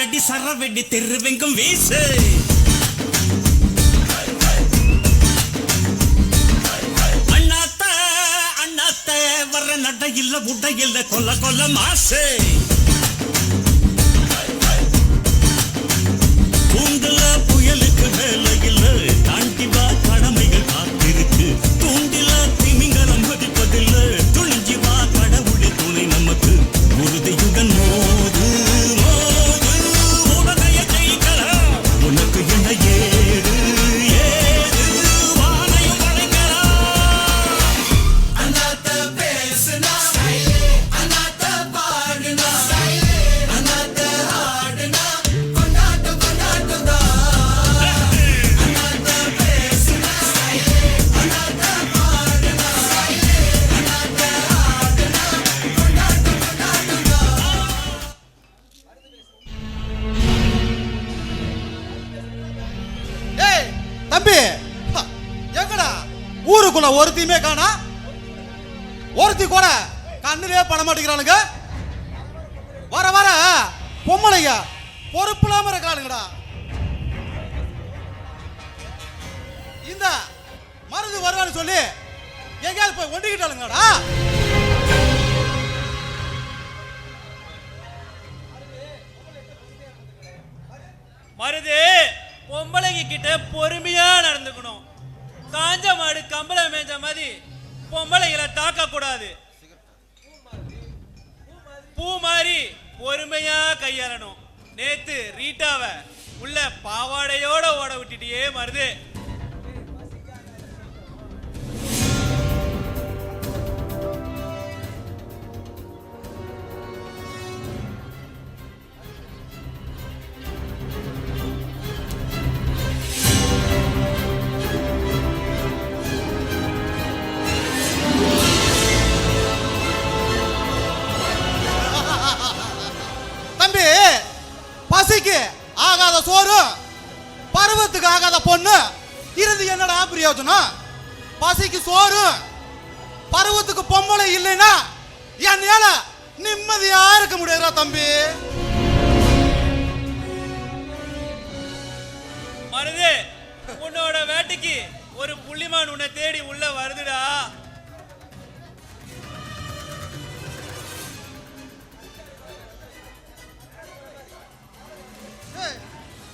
வர அதிரடி சரவெடி தெருவெங்கும் வீசு. அண்ணாத்த அண்ணாத்த வர நட இல்ல உட இல்ல கொல்ல கொல்ல மாசு. தம்பி. எங்கடா? ஊருக்குள்ள ஒருத்தையுமே காணா? ஒருத்தி கூட கண்ணிலே பண்ண மாட்டேங்கிறானுங்க. வர வர. பொம்மலைங்க பொறுப்பு இல்லாம இருக்கானுங்கடா இந்த மருந்து வருவான்னு சொல்லி எங்கேயாவது போய் ஒண்டிக்கிட்டாளுங்கடா. மருது பொம்பளைங்க கிட்ட பொறுமையா இருக்கணும் காஞ்ச மாடு கம்பள மேஞ்ச மாதிரி பொம்பளைகளை தாக்க கூடாது பூ மாதிரி பொறுமையா கையாளணும். நேத்து ரீட்டாவ உள்ள பாவாடையோட ஓட விட்டுட்டியே மருது. பிரயோஜனம் பசிக்கு சோறு பருவத்துக்கு பொம்பளை இல்லைன்னா என்னால நிம்மதியா இருக்க முடியாதுடா தம்பி. மருது உன்னோட வேட்டைக்கு ஒரு புள்ளிமான் உன்னை தேடி உள்ள வருதுடா.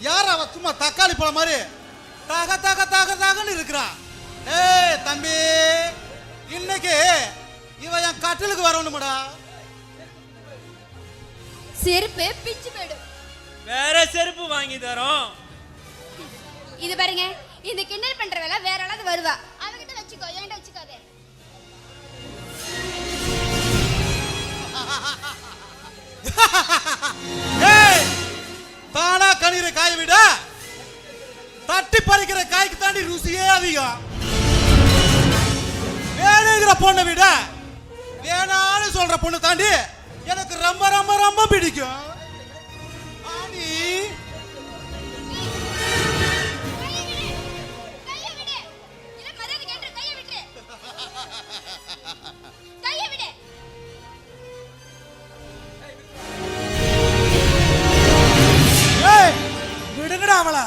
யார் சும்மா தக்காளி பழம் மாதிரி. தக தக தக தகன்னு இருக்கிறான் ஏய் தம்பி இன்னைக்கு இவன் என் கட்டிலுக்கு வரணுமாடா. செருப்பு பிச்சு போயிடும் வேற செருப்பு வாங்கி தரோம். இது பாருங்க இந்த கிண்டல் பண்ற வேலை வேற ஆளாவது வருவா. அவகிட்ட வச்சுக்கோ என்கிட்ட வச்சுக்காதே. ஏய் தானா கணிற காய விட. ருசியே அதிகம். வேணுங்கிற பொண்ணை விட வேணான்னு சொல்ற பொண்ணு தாண்டி எனக்கு ரொம்ப ரொம்ப ரொம்ப பிடிக்கும். ஏய் விடுங்கடா அவளை.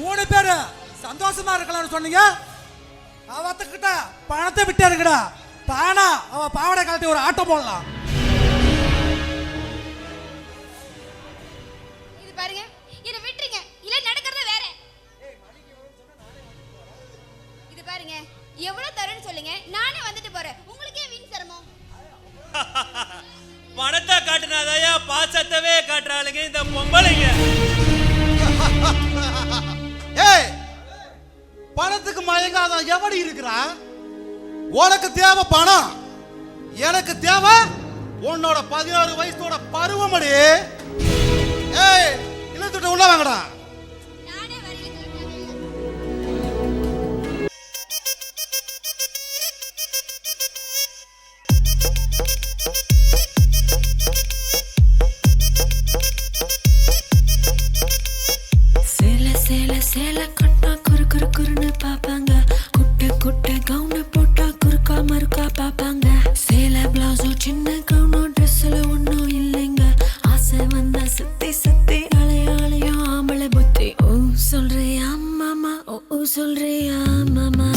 மூணு பேரு. சந்தோஷமா இருக்கலாம்னு சொன்னீங்க. அவத்துக்கிட்ட பணத்தை விட்டாருங்கடா தானா அவ பாவாடை கழட்டி ஒரு ஆட்டம் போடலாம். இது பாருங்க இத விட்டுருங்க. இல்ல நடக்கிறது வேற. இது பாருங்க எவ்வளவு தரேன்னு சொல்லுங்க. நானே வந்துட்டு போறேன். உங்களுக்கே வீண் சிரமம். பணத்தை காட்டுனாதாயா? பாசத்தவே காட்டுறாளுங்க. இந்த பொம்பளைங்க மயங்காத எவடி இருக்கிறான்? உனக்கு தேவை பணம். எனக்கு தேவை உன்னோட பதினாறு வயசோட பருவமடி ஏய் இழுத்துட்டு உள்ள வாங்கடா. mama.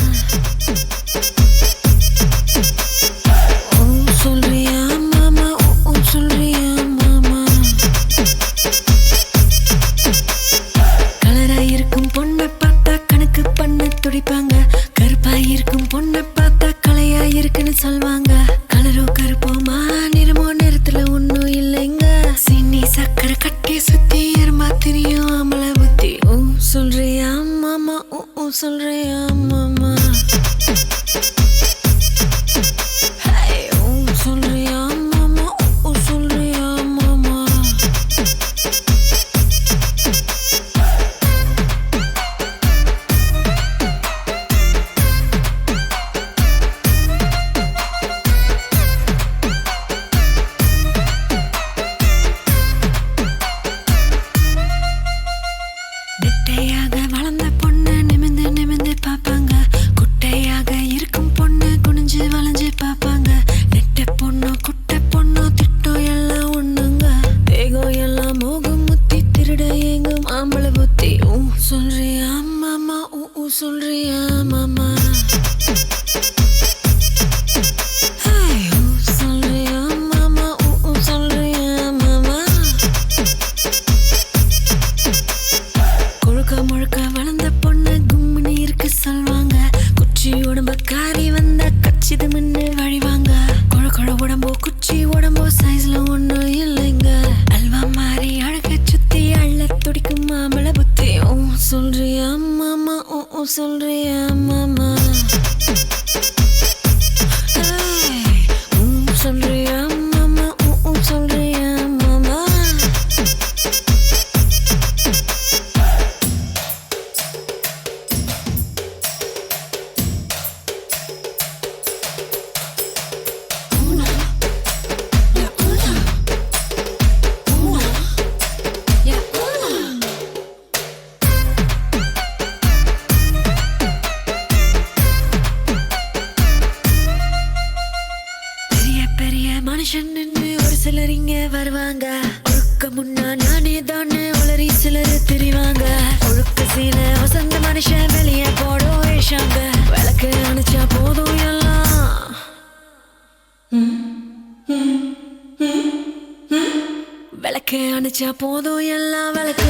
sonríe. திரிவாங்க ஒழுக்க சீல வசந்த மனுஷன் வெளியே போடும் வேஷாங்க விளக்கு அணைச்சா போதும் எல்லாம். விளக்கு அணைச்சா போதும் எல்லாம். விளக்கு